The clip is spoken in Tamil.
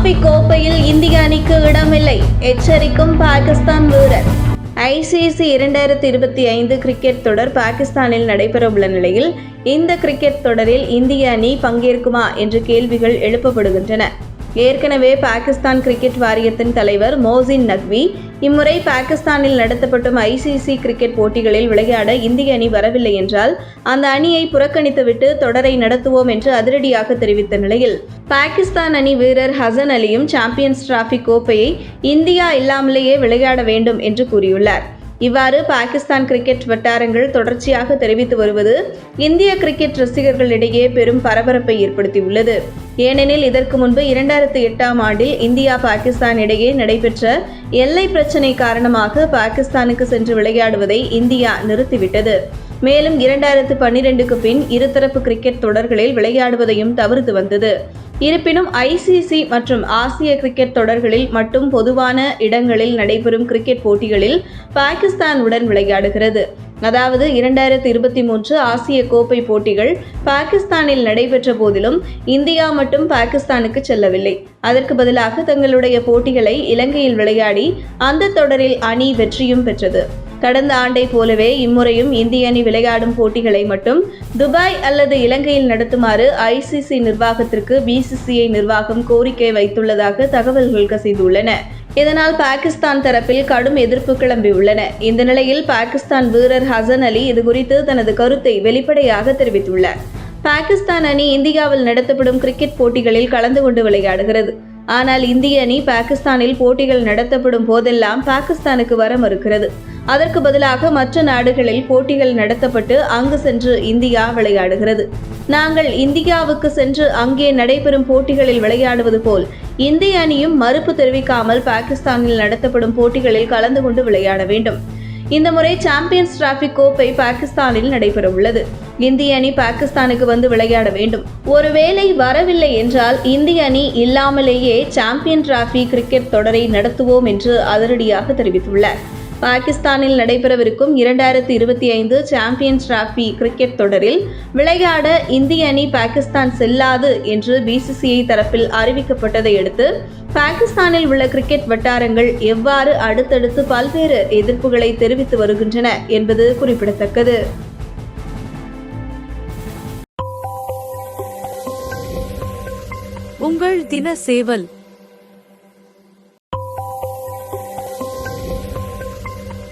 டிராபி கோப்பையில் இந்திய அணிக்கு இடமில்லை. எச்சரிக்கும் பாகிஸ்தான் வீரர். ஐசிசி இரண்டாயிரத்தி இருபத்தி ஐந்து கிரிக்கெட் தொடர் பாகிஸ்தானில் நடைபெறவுள்ள நிலையில் இந்த கிரிக்கெட் தொடரில் இந்திய அணி பங்கேற்குமா என்ற கேள்விகள் எழுப்பப்படுகின்றன. ஏற்கனவே பாகிஸ்தான் கிரிக்கெட் வாரியத்தின் தலைவர் மோசின் நக்வி இம்முறை பாகிஸ்தானில் நடத்தப்படும் ஐசிசி கிரிக்கெட் போட்டிகளில் விளையாட இந்திய அணி வரவில்லை என்றால் அந்த அணியை புறக்கணித்துவிட்டு தொடரை நடத்துவோம் என்று அதிரடியாக தெரிவித்த நிலையில் பாகிஸ்தான் அணி வீரர் ஹசன் அலியும் சாம்பியன்ஸ் டிராபி கோப்பையை இந்தியா இல்லாமலேயே விளையாட வேண்டும் என்று கூறியுள்ளார். இவ்வாறு பாகிஸ்தான் கிரிக்கெட் வட்டாரங்கள் தொடர்ச்சியாக தெரிவித்து வருவது இந்திய கிரிக்கெட் ரசிகர்களிடையே பெரும் பரபரப்பை ஏற்படுத்தியுள்ளது. ஏனெனில் இதற்கு முன்பு இரண்டாயிரத்தி எட்டாம் ஆண்டில் இந்தியா பாகிஸ்தான் இடையே நடைபெற்ற எல்லை பிரச்சினை காரணமாக பாகிஸ்தானுக்கு சென்று விளையாடுவதை இந்தியா நிறுத்திவிட்டது. மேலும் இரண்டாயிரத்து பன்னிரெண்டுக்கு பின் இருதரப்பு கிரிக்கெட் தொடர்களில் விளையாடுவதையும் தவிர்த்து வந்தது. இருப்பினும் ஐசிசி மற்றும் ஆசிய கிரிக்கெட் தொடர்களில் மட்டும் பொதுவான இடங்களில் நடைபெறும் கிரிக்கெட் போட்டிகளில் பாகிஸ்தானுடன் விளையாடுகிறது. அதாவது இரண்டாயிரத்தி இருபத்தி மூன்று ஆசிய கோப்பை போட்டிகள் பாகிஸ்தானில் நடைபெற்ற போதிலும் இந்தியா மட்டும் பாகிஸ்தானுக்கு செல்லவில்லை. அதற்கு பதிலாக தங்களுடைய போட்டிகளை இலங்கையில் விளையாடி அந்த தொடரில் அணி வெற்றியும் பெற்றது. கடந்த ஆண்டை போலவே இம்முறையும் இந்திய அணி விளையாடும் போட்டிகளை மட்டும் துபாய் அல்லது இலங்கையில் நடத்துமாறு ஐசிசி நிர்வாகத்திற்கு பிசிசிஐ நிர்வாகம் கோரிக்கை வைத்துள்ளதாக தகவல்கள் கசிந்துள்ளன. இதனால் பாகிஸ்தான் தரப்பில் கடும் எதிர்ப்பு கிளம்பியுள்ளன இந்த நிலையில் பாகிஸ்தான் வீரர் ஹசன் அலி இதுகுறித்து தனது கருத்தை வெளிப்படையாக தெரிவித்துள்ளார். பாகிஸ்தான் அணி இந்தியாவில் நடத்தப்படும் கிரிக்கெட் போட்டிகளில் கலந்து கொண்டு விளையாடுகிறது. ஆனால் இந்திய அணி பாகிஸ்தானில் போட்டிகள் நடத்தப்படும் போதெல்லாம் பாகிஸ்தானுக்கு வர மறுக்கிறது அதற்கு பதிலாக மற்ற நாடுகளில் போட்டிகள் நடத்தப்பட்டு அங்கு சென்று இந்தியா விளையாடுகிறது. நாங்கள் இந்தியாவுக்கு சென்று அங்கே நடைபெறும் போட்டிகளில் விளையாடுவது போல் இந்திய அணியும் மறுப்பு தெரிவிக்காமல் பாகிஸ்தானில் நடத்தப்படும் போட்டிகளில் கலந்து கொண்டு விளையாட வேண்டும். இந்த முறை சாம்பியன்ஸ் டிராபி கோப்பை பாகிஸ்தானில் நடைபெறவுள்ளது இந்திய அணி பாகிஸ்தானுக்கு வந்து விளையாட வேண்டும். ஒருவேளை வரவில்லை என்றால் இந்திய அணி இல்லாமலேயே சாம்பியன் டிராபி கிரிக்கெட் தொடரை நடத்துவோம் என்று அதிரடியாக தெரிவித்துள்ளார். பாகிஸ்தானில் நடைபெறவிருக்கும் இரண்டாயிரத்தி இருபத்தி ஐந்து சாம்பியன்ஸ் டிராஃபி கிரிக்கெட் தொடரில் விளையாட இந்திய அணி பாகிஸ்தான் செல்லாது என்று பிசிசிஐ தரப்பில் அறிவிக்கப்பட்டதை அடுத்து பாகிஸ்தானில் உள்ள கிரிக்கெட் வட்டாரங்கள் எவ்வாறு அடுத்தடுத்து பல்வேறு எதிர்ப்புகளை தெரிவித்து வருகின்றன என்பது குறிப்பிடத்தக்கது. உங்கள் தின சேவல்